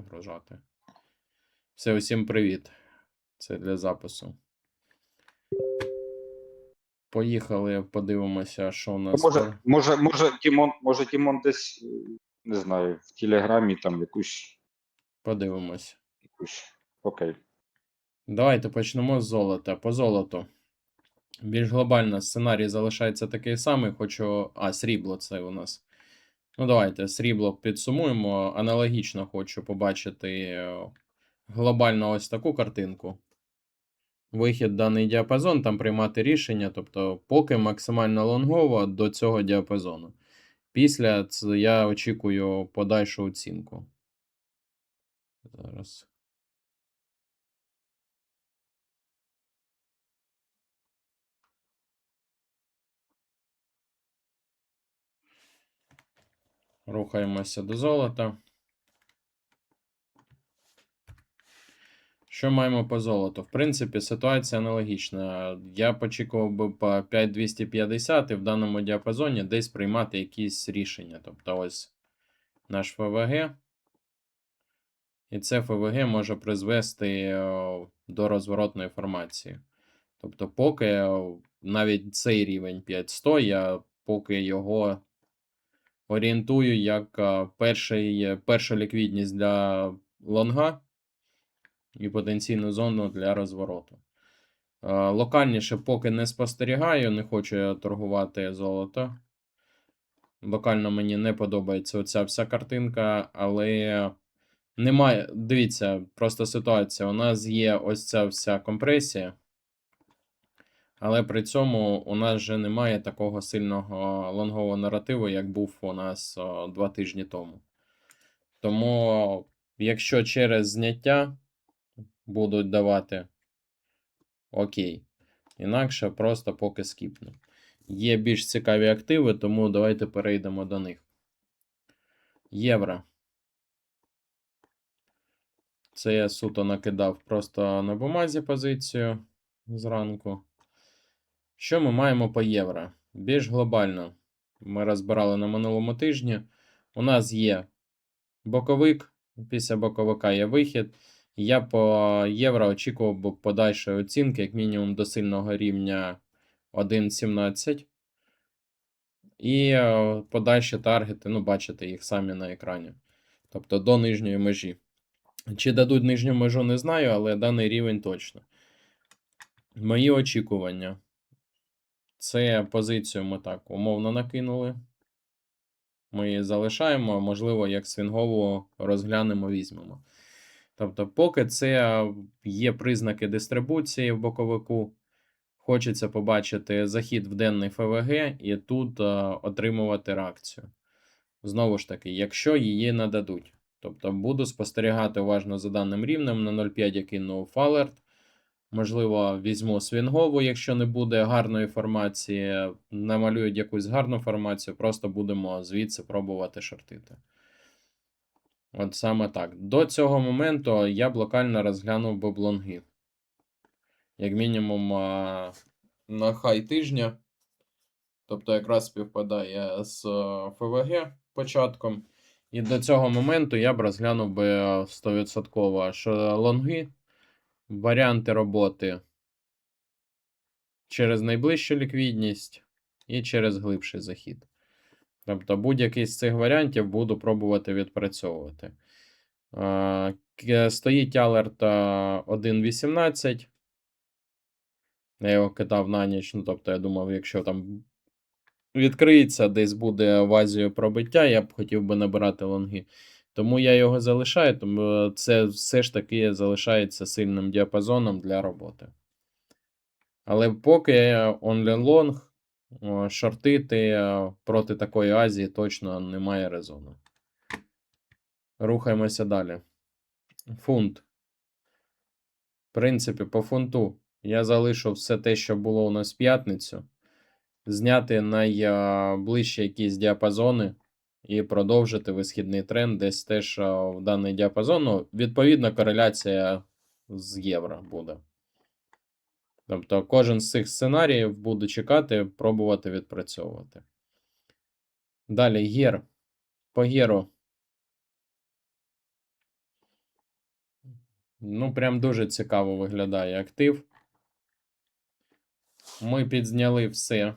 вигружати. Все, усім привіт. Це для запису. Поїхали, подивимося, що у нас. Може, може, може, Тімон, може, Тімон десь, не знаю, в Телеграмі там якусь, Подивимось. якусь. Окей. Давайте почнемо з золота. По золоту. Більш глобально сценарій залишається такий самий. Хочу. А, срібло це у нас. Ну, давайте срібло підсумуємо. Аналогічно хочу побачити е, глобально ось таку картинку. Вихід даний діапазон, там приймати рішення, тобто поки максимально лонгово до цього діапазону. Після я очікую подальшу оцінку. Зараз. Рухаємося до золота. Що маємо по золоту? В принципі, ситуація аналогічна. Я очікував би по 5250 і в даному діапазоні десь приймати якісь рішення. Тобто, ось наш ФВГ. І це ФВГ може призвести до розворотної формації. Тобто, поки навіть цей рівень 5100, я поки його орієнтую як перший, перша ліквідність для лонга і потенційну зону для розвороту. Е, Локальніше поки не спостерігаю, не хочу я торгувати золото. Локально мені не подобається оця вся картинка, але немає. Дивіться, просто ситуація. У нас є ось ця вся компресія, але при цьому у нас вже немає такого сильного лонгового наративу, як був у нас два тижні тому. Тому, якщо через зняття будуть давати окей. Інакше просто поки скіпну. Є більш цікаві активи, тому давайте перейдемо до них. Євро. Це я суто накидав просто на бумазі позицію зранку. Що ми маємо по євро? Більш глобально. Ми розбирали на минулому тижні. У нас є боковик, після боковика є вихід. Я по євро очікував би подальшої оцінки, як мінімум до сильного рівня 1.17. І е, подальші таргети, ну, бачите їх самі на екрані. Тобто до нижньої межі. Чи дадуть нижню межу, не знаю, але даний рівень точно. Мої очікування. Це позицію ми так умовно накинули. Ми її залишаємо, можливо, як свінгову розглянемо, візьмемо. Тобто, поки це є признаки дистрибуції в боковику, хочеться побачити захід в денний ФВГ і тут е, отримувати реакцію. Знову ж таки, якщо її нададуть. Тобто буду спостерігати уважно за даним рівнем на 0,5 я кинув алерт. Можливо, візьму свінгову, якщо не буде гарної формації, намалюють якусь гарну формацію, просто будемо звідси пробувати шортити. От саме так. До цього моменту я б локально розглянув би блонги. Як мінімум на хай тижня. Тобто якраз співпадає з е, ФВГ початком. І до цього моменту я б розглянув би е, 100% що лонги, варіанти роботи через найближчу ліквідність і через глибший захід. Тобто будь-який з цих варіантів буду пробувати відпрацьовувати. Стоїть алерт 1.18. Я його кидав на ніч. Ну, тобто, я думав, якщо там відкриється, десь буде в Азію пробиття, я б хотів би набирати лонги. Тому я його залишаю, тому це все ж таки залишається сильним діапазоном для роботи. Але поки only long, шортити е, проти такої Азії точно немає резону. Рухаємося далі. Фунт. В принципі, по фунту я залишу все те, що було у нас в п'ятницю. Зняти найближчі якісь діапазони і продовжити висхідний тренд десь теж в даний діапазон. Ну, відповідна кореляція з євро буде. Тобто кожен з цих сценаріїв буду чекати, пробувати відпрацьовувати. Далі гір. По геру. Ну, прям дуже цікаво виглядає актив. Ми підзняли все.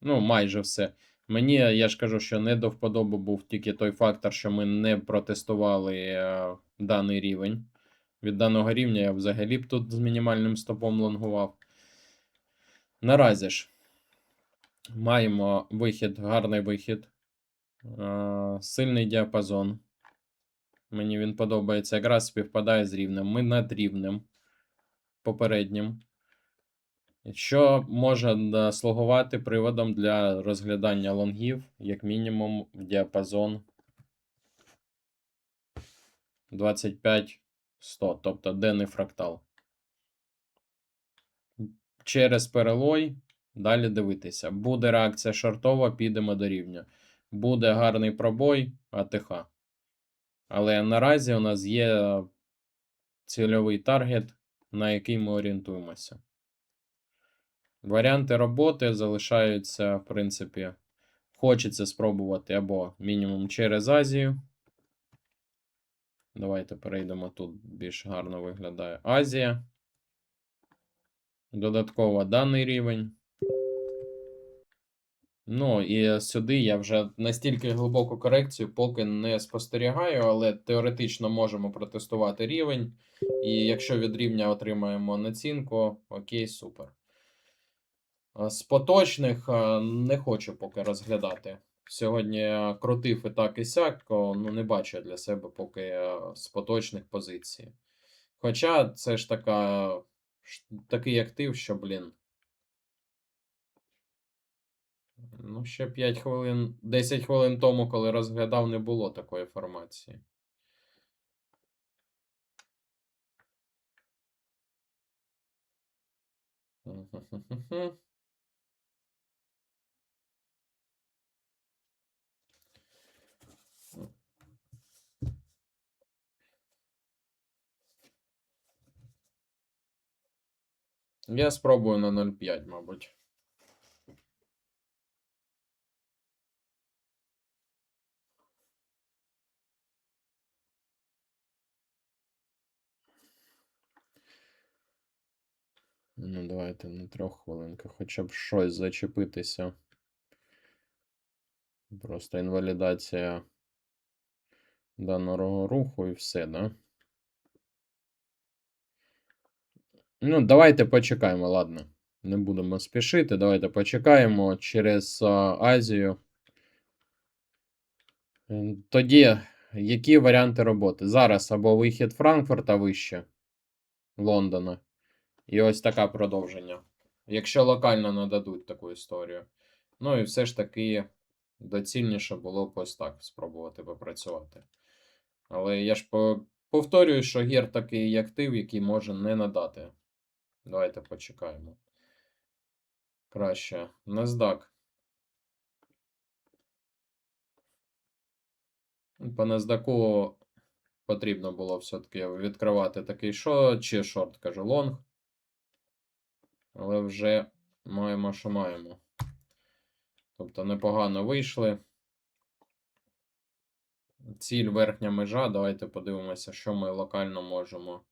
Ну, майже все. Мені, я ж кажу, що не до вподоби був тільки той фактор, що ми не протестували е, даний рівень. Від даного рівня я взагалі б тут з мінімальним стопом лонгував. Наразі ж маємо вихід, гарний вихід. Е, сильний діапазон. Мені він подобається. Якраз співпадає з рівнем. Ми над рівнем попереднім. Що може слугувати приводом для розглядання лонгів, як мінімум, в діапазон 25-100, тобто денний фрактал. Через перелой далі дивитися. Буде реакція шортова, підемо до рівня. Буде гарний пробой АТХ. Але наразі у нас є цільовий таргет, на який ми орієнтуємося. Варіанти роботи залишаються, в принципі, хочеться спробувати або мінімум через Азію. Давайте перейдемо тут більш гарно виглядає Азія. Додатково даний рівень. Ну, і сюди я вже настільки глибоку корекцію поки не спостерігаю, але теоретично можемо протестувати рівень. І якщо від рівня отримаємо націнку, окей, супер. А З поточних не хочу поки розглядати. Сьогодні крутив і так і сяк, ну не бачу для себе поки з поточних позицій. Хоча це ж така, такий актив, що, блін. Ну, ще 5 хвилин, 10 хвилин тому, коли розглядав, не було такої формації. Я спробую на 0,5, мабуть. Ну, давайте на трьох хвилинках, хоча б щось зачепитися. Просто інвалідація даного руху і все, да? Ну, давайте почекаємо, ладно. Не будемо спішити. Давайте почекаємо через Азію. Тоді, які варіанти роботи? Зараз або вихід Франкфурта вище Лондона. І ось таке продовження. Якщо локально нададуть таку історію. Ну і все ж таки доцільніше було б ось так спробувати попрацювати. Але я ж повторюю, що гір такий актив, який може не надати. Давайте почекаємо. Краще. NASDAQ. По NASDAQ потрібно було все-таки відкривати такий шорт, чи шорт, кажу, лонг. Але вже маємо, що маємо. Тобто непогано вийшли. Ціль верхня межа. Давайте подивимося, що ми локально можемо.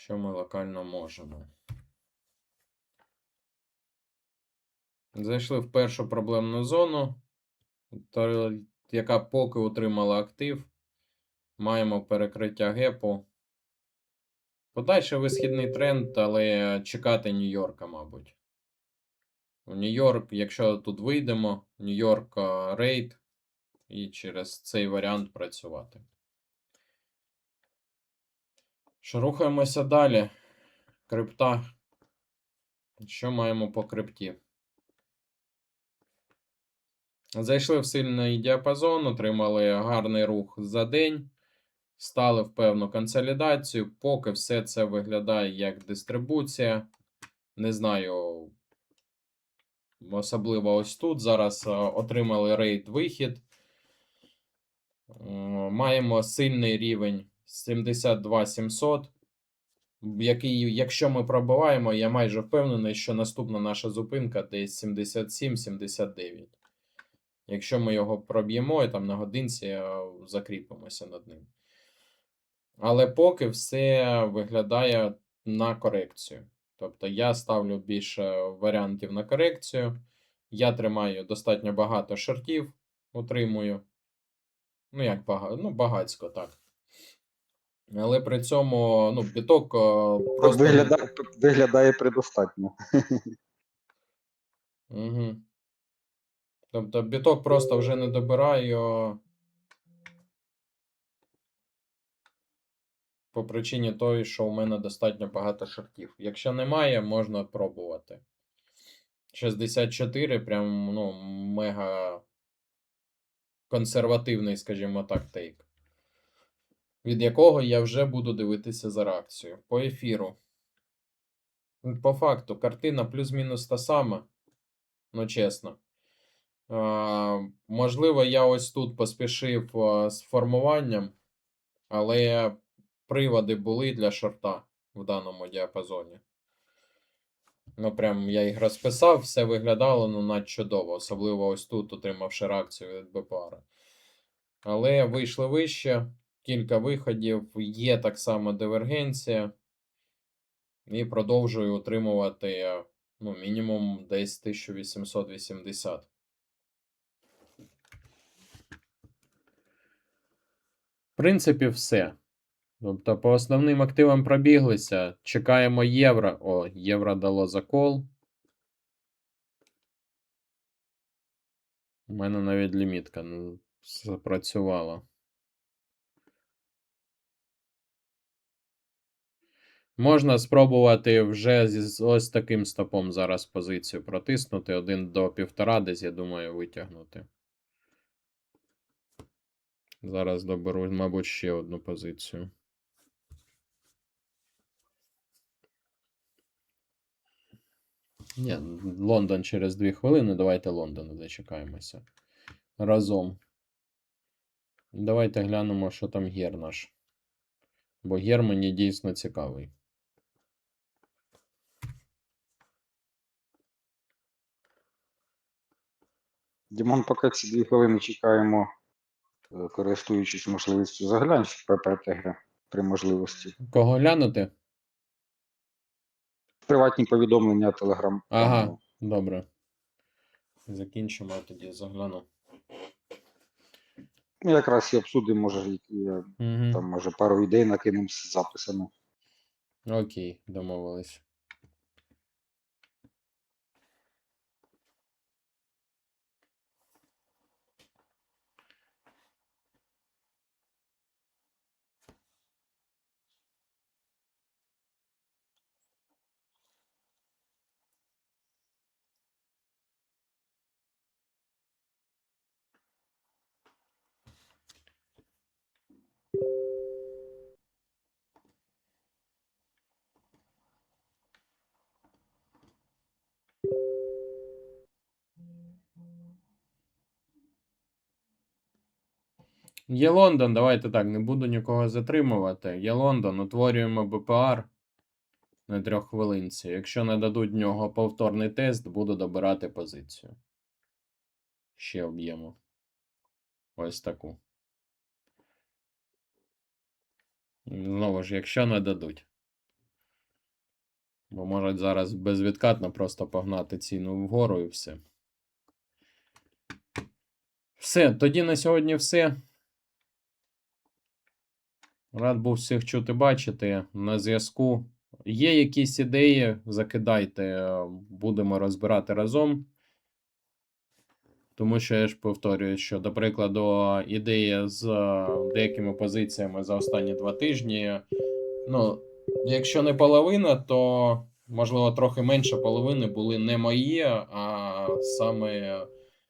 Що ми локально можемо. Зайшли в першу проблемну зону, яка поки утримала актив. Маємо перекриття гепу. Подальше висхідний тренд, але чекати Нью-Йорка, мабуть. У Нью-Йорк, якщо тут вийдемо, Нью-Йорк рейд, і через цей варіант працювати. Що рухаємося далі. Крипта. Що маємо по крипті? Зайшли в сильний діапазон, отримали гарний рух за день, стали в певну консолідацію. Поки все це виглядає як дистрибуція. Не знаю, особливо ось тут. Зараз е, отримали рейд вихід. Е, Маємо сильний рівень 72 700, який, якщо ми пробиваємо, я майже впевнений, що наступна наша зупинка десь 77-79. Якщо ми його проб'ємо і там на годинці е, закріпимося над ним. Але поки все виглядає на корекцію. Тобто я ставлю більше варіантів на корекцію. Я тримаю достатньо багато шортів, утримую. Ну, як багато, ну, багацько так. Але при цьому, ну, біток е, просто. Виглядає, виглядає предостатньо. Угу. Тобто біток просто вже не добираю. По причині той, що у мене достатньо багато шортів. Якщо немає, можна пробувати. 64 прям, ну, мега консервативний, скажімо так, тейк. Від якого я вже буду дивитися за реакцією. По ефіру. По факту, картина плюс-мінус та сама. Ну, чесно. А, можливо, я ось тут поспішив з формуванням, але приводи були для шорта в даному діапазоні. Ну, прям я їх розписав, все виглядало ну, надчудово, особливо ось тут, отримавши реакцію від БПАР. Але вийшли вище, кілька виходів, є так само дивергенція. І продовжую утримувати ну, мінімум десь 1880. В принципі, все. Тобто, по основним активам пробіглися. Чекаємо євро. О, євро дало закол. У мене навіть лімітка не запрацювала. Можна спробувати вже з ось таким стопом зараз позицію протиснути. Один до півтора, десь, я думаю, витягнути. Зараз доберу, мабуть, ще одну позицію. Ні, Лондон через 2 хвилини. Давайте Лондону зачекаємося. Разом. Давайте глянемо, що там гер наш. Бо гер мені дійсно цікавий. Дімон, поки ці дві хвилини чекаємо, е, користуючись можливістю, заглянь в ППТГ при можливості. Кого глянути? Приватні повідомлення Телеграм. Ага, добре. Закінчимо, а тоді загляну. Ну, якраз і обсудимо, може, які, Угу. там, може, пару ідей накинемо з записами. Окей, домовились. Є Лондон, давайте так, не буду нікого затримувати. Є Лондон, утворюємо БПР на трьоххвилинці. Якщо не дадуть нього повторний тест, буду добирати позицію. Ще об'єму. Ось таку. Знову ж, якщо не дадуть. Бо можуть зараз безвідкатно просто погнати ціну вгору і все. Все, тоді на сьогодні все. Рад був всіх чути бачити на зв'язку. Є якісь ідеї, закидайте, е, будемо розбирати разом. Тому що я ж повторюю, що, до прикладу, ідея з е, деякими позиціями за останні два тижні. Ну, якщо не половина, то можливо трохи менше половини були не мої, а саме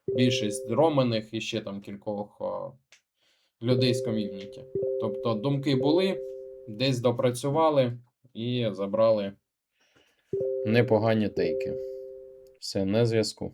більшість романих і ще там кількох людей з ком'юніті. Тобто думки були, десь допрацювали і забрали непогані тейки. Все, на зв'язку.